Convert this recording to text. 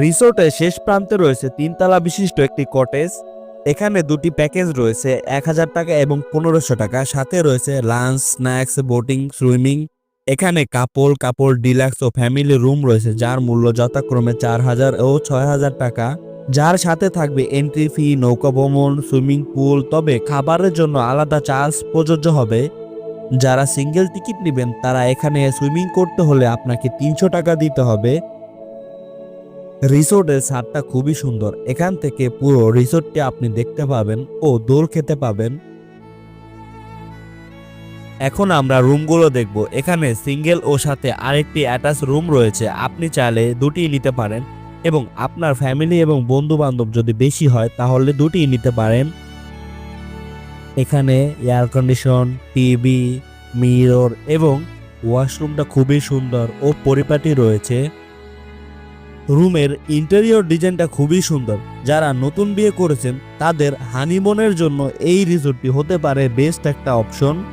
রিসোর্টের শেষ প্রান্তে রয়েছে তিনতলা বিশিষ্ট একটি কটেজ এখানে দুটি প্যাকেজ রয়েছে, এক হাজার টাকা এবং পনেরোশো টাকা। সাথে রয়েছে লাঞ্চ স্ন্যাক্স বোটিং সুইমিং এখানে কাপড় কাপড় ডিলাক্স ও ফ্যামিলি রুম রয়েছে, যার মূল্য যথাক্রমে চার হাজার ও ছয় হাজার টাকা। যার সাথে থাকবে এন্ট্রি ফি নৌকা ভ্রমণ সুইমিং পুল তবে খাবারের জন্য আলাদা চার্জ প্রযোজ্য হবে। যারা সিঙ্গেল টিকিট নেবেন, তারা এখানে সুইমিং করতে হলে আপনাকে তিনশো টাকা দিতে হবে। রিসোর্টের ছাদটা খুবই সুন্দর। এখান থেকে পুরো রিসোর্টটি আপনি দেখতে পাবেন ও দোল খেতে পাবেন। এখন আমরা রুমগুলো দেখব। এখানে সিঙ্গেল ও সাথে আরেকটি অ্যাটাচ রুম রয়েছে। আপনি চাইলে দুটি নিতে পারেন এবং আপনার ফ্যামিলি এবং বন্ধু বান্ধব যদি বেশি হয় তাহলে দুটি নিতে পারেন। এখানে এয়ার কন্ডিশন, টিভি, মিরর এবং ওয়াশরুমটা খুবই সুন্দর ও পরিপাটি রয়েছে। রুমের ইন্টেরিয়র ডিজাইনটা খুবই সুন্দর। যারা নতুন বিয়ে করেছেন, তাদের হানিমনের জন্য এই রিসোর্টটি হতে পারে বেস্ট একটা অপশন